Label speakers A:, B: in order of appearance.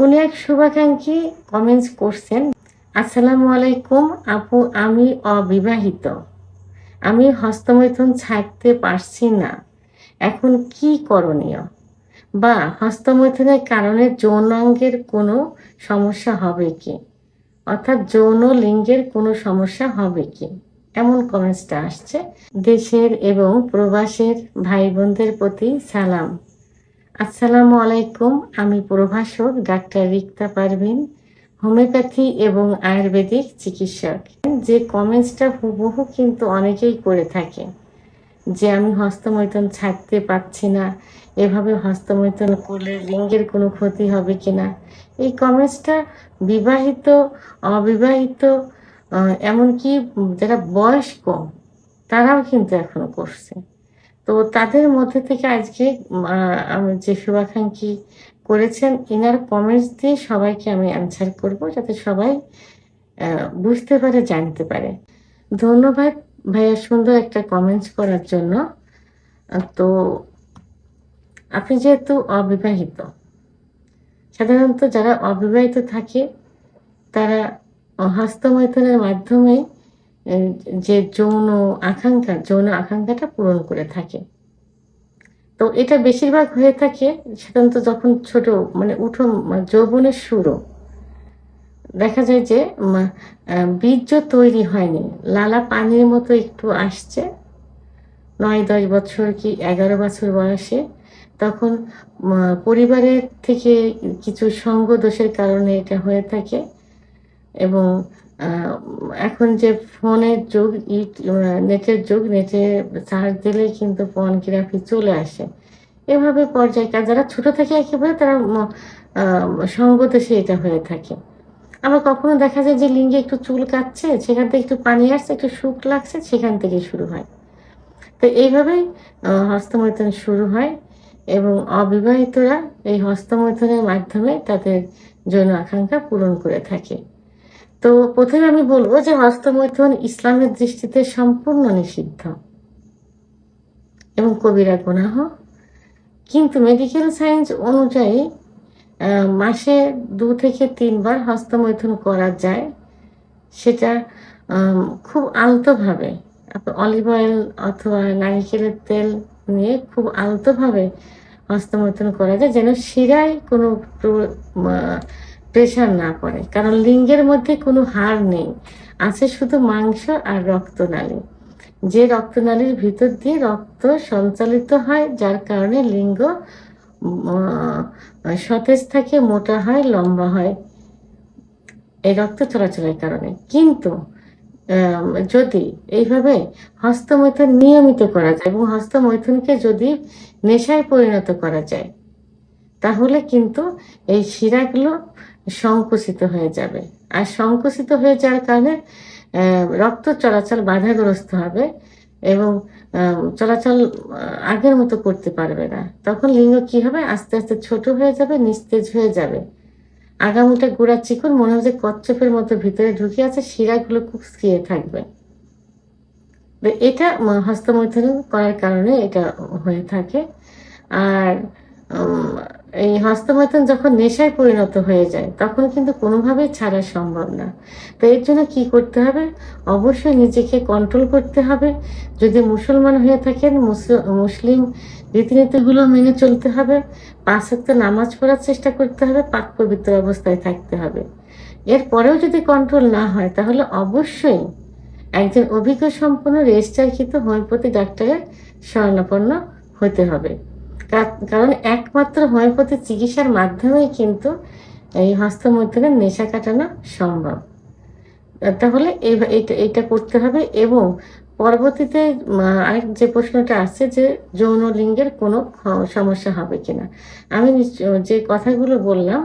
A: কোন এক শুভাকাঙ্ক্ষী কমেন্টস করছেন, আসসালামু আলাইকুম আপু, আমি অবিবাহিত। আমি হস্তমৈথুন ছাড়তে পারছি না। এখন কি করণীয়? বা হস্তমৈথুনের কারণে যৌনাঙ্গের কোনো সমস্যা হবে কি? অর্থাৎ যৌন লিঙ্গের কোনো সমস্যা হবে কি? এমন কমেন্টসটা আসছে। দেশের এবং প্রবাসের ভাই বোনদের প্রতি সালাম। আসসালামু আলাইকুম, আমি প্রভাষক ডাক্তার রিক্তা পারভিন, হোমিওপ্যাথি এবং আয়ুর্বেদিক চিকিৎসক। যে কমেন্টসটা হুবহু কিন্তু অনেকেই করে থাকে, যে আমি হস্তমৈথুন ছাড়তে পারছি না, এভাবে হস্তমৈথুন করলে লিঙ্গের কোনো ক্ষতি হবে কিনা? এই কমেন্টসটা বিবাহিত, অবিবাহিত এমনকি যারা বয়স্ক, তারাও কিন্তু এখনও করছে। তো তাদের মধ্যে থেকে আজকে যে শুভাকাঙ্ক্ষী করেছেন, ইনার কমেন্টস দিয়ে সবাইকে আমি অ্যান্সার করব যাতে সবাই বুঝতে পারে, জানতে পারে। ধন্যবাদ ভাইয়া সুন্দর একটা কমেন্টস করার জন্য। তো আপনি যেহেতু অবিবাহিত, সাধারণত যারা অবিবাহিত থাকে, তারা হস্তমৈথুনের মাধ্যমে যে যৌন আকাঙ্ক্ষা, যৌন আকাঙ্ক্ষাটা পূরণ করে থাকে। তো এটা বেশিরভাগ হয়ে থাকে সাধারণত যখন ছোট মানে উঠো যৌবনের শুরু। দেখা যায় যে বীর্য তৈরি হয়নি। লালা পানির মতো একটু আসছে। নয়, দশ বছর কি এগারো বছর বয়সে। তখন পরিবারের থেকে কিছু সঙ্গ দোষের কারণে এটা হয়ে থাকে এবং এখন যে ফোনের যুগ ইট নেটের যুগ নেটে সার্চ দিলেই কিন্তু পর্নোগ্রাফি চলে আসে। এভাবে পর্যায়ে কাজ যারা ছোট থেকে একেবারে তারা আহ, এটা হয়ে থাকে। আবার কখনো দেখা যায় যে লিঙ্গে একটু চুল কাটছে সেখান থেকে একটু পানি আসছে একটু সুখ লাগছে সেখান থেকে শুরু হয়। তো এইভাবেই হস্তমৈথুন শুরু হয় এবং অবিবাহিতরা এই হস্তমৈথুনের মাধ্যমে তাদের যৌন আকাঙ্ক্ষা পূরণ করে থাকে। তো প্রথমে আমি বলব যে হস্তমৈথুন ইসলামের দৃষ্টিতে সম্পূর্ণ নিষিদ্ধ। এবং কবিরা গুনাহ। কিন্তু মেডিকেল সায়েন্স অনুযায়ী মাসে দু থেকে তিনবার হস্তমৈথুন করা যায়। সেটা খুব আলতোভাবে অলিভ অয়েল অথবা নারিকেলের তেল নিয়ে খুব আলতোভাবে হস্তমৈথুন করা যায়, যেন শিরায় কোনো প্রেশার না পড়ে, কারণ লিঙ্গের মধ্যে কোনো হাড় নেই। আছে শুধু মাংস আর রক্তনালী। যে রক্তনালীর ভিতর দিয়ে রক্ত সঞ্চালিত হয়, যার কারণে লিঙ্গ সতেজ থাকে, মোটা হয়, লম্বা হয়, এই রক্ত চলাচলের কারণে। কিন্তু যদি এইভাবে হস্তমৈথুন নিয়মিত করা যায় এবং হস্তমৈথুনকে যদি নেশায় পরিণত করা যায়, তাহলে কিন্তু এই শিরাগুলো সংকুচিত হয়ে যাবে। আর সংকুচিত হয়ে যাওয়ার কারণে রক্ত চলাচল বাধাগ্রস্ত হবে এবং চলাচল আগের মতো করতে পারবে না। তখন লিঙ্গ কি হবে? আস্তে আস্তে ছোট হয়ে যাবে, নিস্তেজ হয়ে যাবে। আগামীটা গোড়া চিকন, মনে হয় যে কচ্ছপের মতো ভিতরে ঢুকে আছে, শিরাগুলো কুচকিয়ে থাকবে। এটা হস্তমৈথুন করার কারণে এটা হয়ে থাকে। আর এই হস্তমৈথুন যখন নেশায় পরিণত হয়ে যায়, তখন কিন্তু কোনোভাবেই ছাড়া সম্ভব না। তো এর জন্য কি করতে হবে? অবশ্যই নিজেকে কন্ট্রোল করতে হবে। যদি মুসলমান হয়ে থাকেন, মুসল- মুসলিম রীতিনীতিগুলো মেনে চলতে হবে। পাঁচ নামাজ পড়ার চেষ্টা করতে হবে, পাক পবিত্র অবস্থায় থাকতে হবে। এরপরেও যদি কন্ট্রোল না হয়, তাহলে অবশ্যই একজন অভিজ্ঞ সম্পন্ন রেজিস্টারকৃত হোমিওপ্যাথি ডাক্তারের শরণাপন্ন হতে হবে। কারণ একমাত্র হোমিওপ্যাথি চিকিৎসার মাধ্যমেই কিন্তু এই হস্তমৈথুনের নেশা কাটানো সম্ভব। তাহলে এটা করতে হবে এবং পরবর্তীতে আরেক যে প্রশ্নটা আসছে যে যৌন লিঙ্গের কোনো সমস্যা হবে কিনা। আমি যে কথাগুলো বললাম